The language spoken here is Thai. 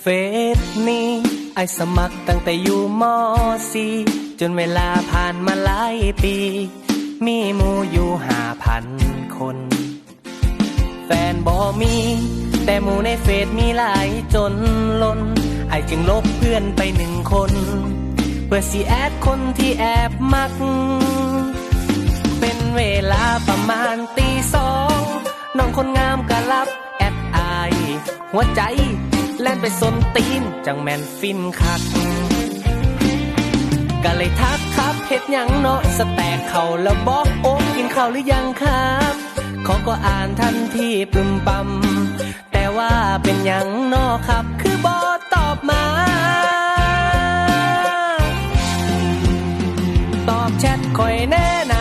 เฟซนี้ไอสมัครตั้งแต่อยู่มอสีจนเวลาผ่านมาหลายปี มีมูอยู่ห้าพันคน แฟนบอมี แต่หมูในเฟซมีหลายจนล้นไอจึงลบเพื่อนไปหนึ่งคน เพื่อสีแอดคนที่แอบมัก เป็นเวลาประมาณตีสองน้องคนงามก็รับแอดไอายหัวใจ แล่นไปสนตีนจังแมนฟินคักก็เลยทักครับเฮ็ดยังเนาะสแตกเขาแล้วบอกโอ้กินข้าวหรือยังครับเขาก็อ่านทันทีปึมปัมแต่ว่าเป็นยังเนาะครับ คือบอตอบมา ตอบแชทคอยแน่น